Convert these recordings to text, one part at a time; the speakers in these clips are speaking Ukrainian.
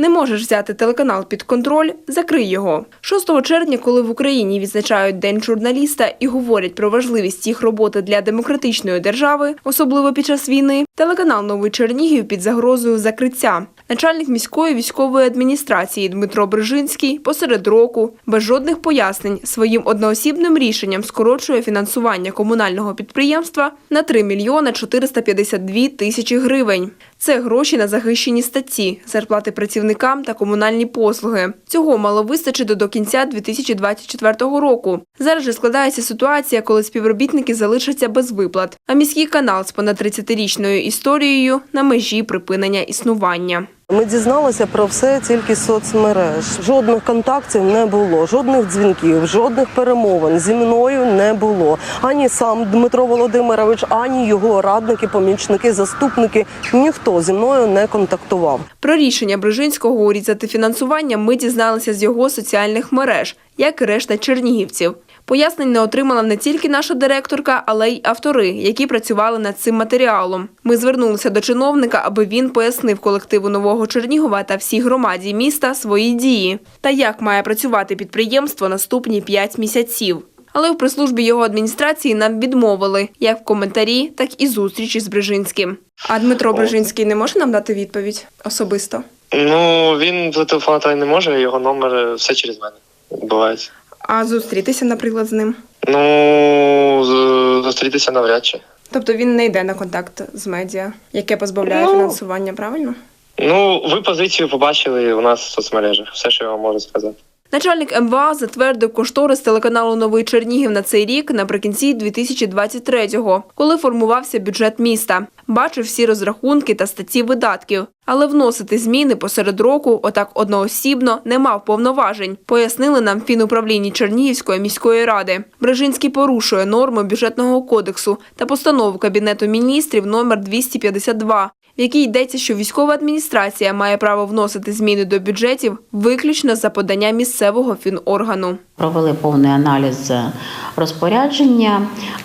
Не можеш взяти телеканал під контроль, закрий його. 6 червня, коли в Україні відзначають День журналіста і говорять про важливість їх роботи для демократичної держави, особливо під час війни, телеканал Новий Чернігів під загрозою закриття. Начальник міської військової адміністрації Дмитро Брижинський посеред року без жодних пояснень своїм одноосібним рішенням скорочує фінансування комунального підприємства на 3 мільйони 452 тисячі гривень. Це гроші на захищені статті, зарплати працівникам та комунальні послуги. Цього мало вистачити до кінця 2024 року. Зараз же складається ситуація, коли співробітники залишаться без виплат, а міський канал з понад 30-річною історією на межі припинення існування. Ми дізналися про все тільки з соцмереж. Жодних контактів не було, жодних дзвінків, жодних перемовин зі мною не було. Ані сам Дмитро Володимирович, ані його радники, помічники, заступники. Ніхто зі мною не контактував. Про рішення Брижинського урізати фінансування ми дізналися з його соціальних мереж, як і решта чернігівців. Пояснень не отримала не тільки наша директорка, але й автори, які працювали над цим матеріалом. Ми звернулися до чиновника, аби він пояснив колективу нового Чернігова та всій громаді міста свої дії та як має працювати підприємство наступні п'ять місяців. Але в прес-службі його адміністрації нам відмовили як в коментарі, так і зустрічі з Брижинським. А Дмитро Брижинський не може нам дати відповідь особисто? Ну, він зателефонувати не може, його номер е, все через мене відбувається. А зустрітися, наприклад, з ним. Ну, зустрітися навряд чи. Тобто він не йде на контакт з медіа, яке позбавляє Ну. фінансування, правильно? Ну, ви позицію побачили у нас в соцмережах. Все, що я вам можу сказати. Начальник МВА затвердив кошторис телеканалу Новий Чернігів на цей рік наприкінці 2023-го, коли формувався бюджет міста. Бачив всі розрахунки та статті видатків, але вносити зміни посеред року отак одноосібно не мав повноважень, пояснили нам фінуправлінні Чернігівської міської ради. Брежинський порушує норми бюджетного кодексу та постанову Кабінету міністрів номер 252, в якій йдеться, що військова адміністрація має право вносити зміни до бюджетів виключно за подання місцевого фіноргану. Провели повний аналіз розпорядження. Е,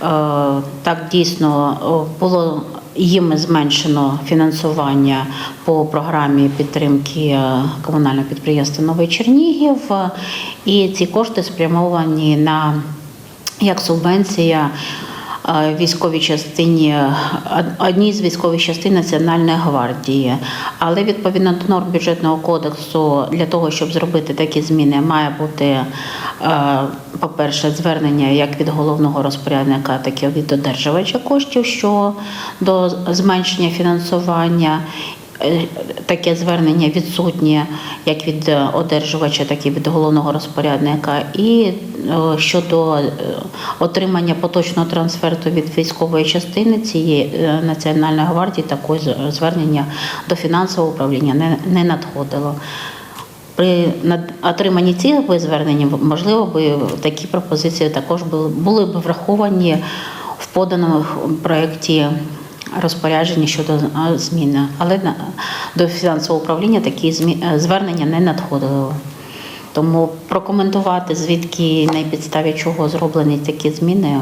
Так дійсно було їм зменшено фінансування по програмі підтримки е, комунального підприємства Новий Чернігів, і ці кошти спрямовані на як субвенція військовій частині од- одній з військових частин Національної гвардії. Але відповідно до норм бюджетного кодексу, для того, щоб зробити такі зміни, має бути, е, по-перше, звернення як від головного розпорядника, так і від одержувача коштів щодо зменшення фінансування. Е, Таке звернення відсутнє як від е, одержувача, так і від головного розпорядника. І е, щодо отримання поточного трансферту від військової частини цієї Національної гвардії, такої звернення до фінансового управління не, не надходило. При отриманні цих звернень, можливо, би такі пропозиції також були б враховані в поданому проєкті розпорядження щодо е, зміни. Але до фінансового управління такі е, звернення не надходили. Тому прокоментувати, звідки на підставі чого зроблені такі зміни,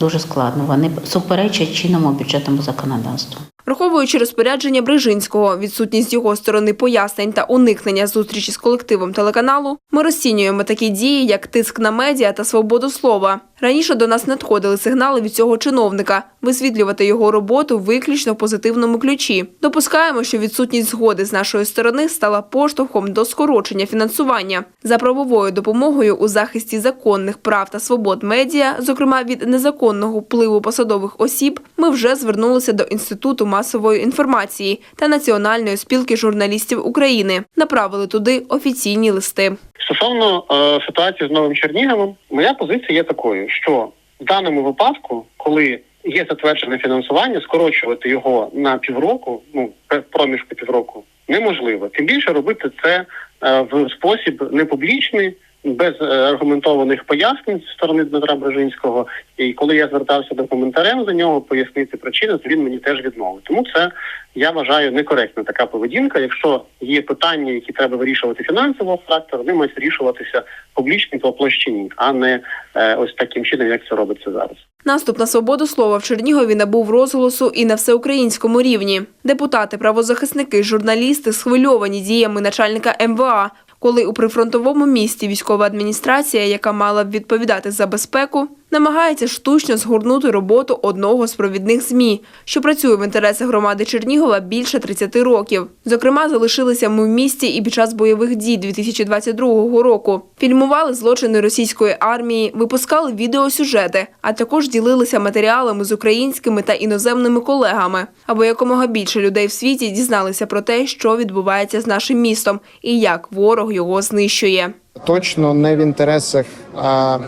дуже складно. Вони суперечать чинному бюджетному законодавству. Враховуючи розпорядження Брижинського, відсутність його сторони пояснень та уникнення зустрічі з колективом телеканалу, ми розцінюємо такі дії, як тиск на медіа та свободу слова. Раніше до нас надходили сигнали від цього чиновника висвітлювати його роботу виключно в позитивному ключі. Допускаємо, що відсутність згоди з нашої сторони стала поштовхом до скорочення фінансування за правовою допомогою у захисті законних прав та свобод медіа, зокрема від незаконного впливу посадових осіб. Ми вже звернулися до інституту масової інформації та Національної спілки журналістів України. Направили туди офіційні листи. Стосовно е, ситуації з новим Черніговом, моя позиція є такою, що в даному випадку, коли є затверджене фінансування, скорочувати його на півроку, ну проміжку півроку, неможливо. Тим більше робити це е, в спосіб непублічний, без е, аргументованих пояснень зі сторони Дмитра Брежинського. І коли я звертався до коментарем за нього пояснити причини, то він мені теж відмовив. Тому це я вважаю некоректна така поведінка. Якщо є питання, які треба вирішувати фінансового характеру, вони мають вирішуватися публічно по площині, а не е, ось таким чином, як це робиться зараз. Наступ на свободу слова в Чернігові набув розголосу і на всеукраїнському рівні. Депутати, правозахисники, журналісти схвильовані діями начальника МВА, коли у прифронтовому місті військова адміністрація, яка мала б відповідати за безпеку, намагається штучно згорнути роботу одного з провідних ЗМІ, що працює в інтересах громади Чернігова більше 30 років. Зокрема, залишилися ми в місті і під час бойових дій 2022 року. Фільмували злочини російської армії, випускали відеосюжети, а також ділилися матеріалами з українськими та іноземними колегами, аби якомога більше людей в світі дізналися про те, що відбувається з нашим містом і як ворог його знищує. Точно не в інтересах а,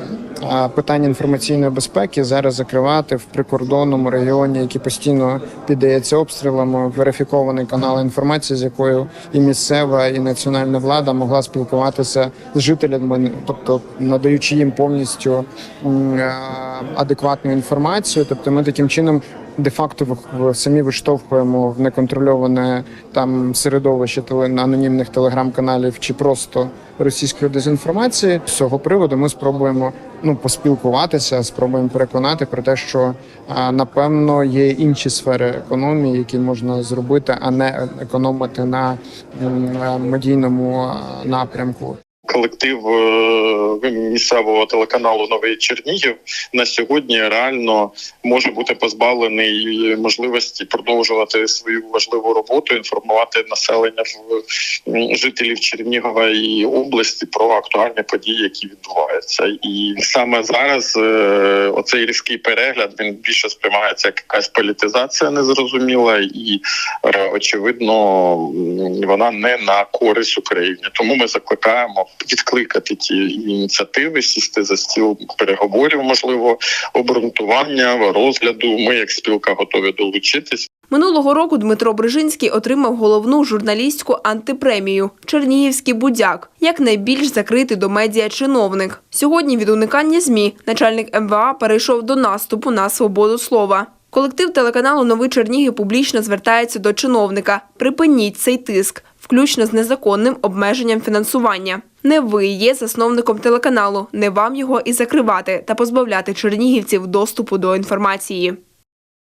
а, питання інформаційної безпеки зараз закривати в прикордонному регіоні, який постійно піддається обстрілам, верифікований канал інформації, з якою і місцева, і національна влада могла спілкуватися з жителями, тобто надаючи їм повністю адекватну інформацію. Тобто, ми таким чином. Де-факто самі виштовхуємо в неконтрольоване там середовище анонімних телеграм-каналів чи просто російської дезінформації. З цього приводу ми спробуємо ну поспілкуватися, спробуємо переконати про те, що напевно є інші сфери економії, які можна зробити, а не економити на медійному напрямку. Колектив е, місцевого телеканалу Новий Чернігів на сьогодні реально може бути позбавлений можливості продовжувати свою важливу роботу, інформувати населення жителів Чернігова і області про актуальні події, які відбуваються. І саме зараз е, оцей різкий перегляд він більше сприймається як якась політизація незрозуміла, і е, очевидно вона не на користь Україні. Тому ми закликаємо відкликати ті ініціативи, сісти за стіл переговорів, можливо, обґрунтування, розгляду. Ми, як спілка, готові долучитись. Минулого року Дмитро Брижинський отримав головну журналістську антипремію Чернігівський будяк як найбільш закритий до медіа чиновник. Сьогодні від уникання змі начальник МВА перейшов до наступу на свободу слова. Колектив телеканалу Новий Чернігів публічно звертається до чиновника. Припиніть цей тиск, включно з незаконним обмеженням фінансування. Не ви є засновником телеканалу, не вам його і закривати та позбавляти чернігівців доступу до інформації.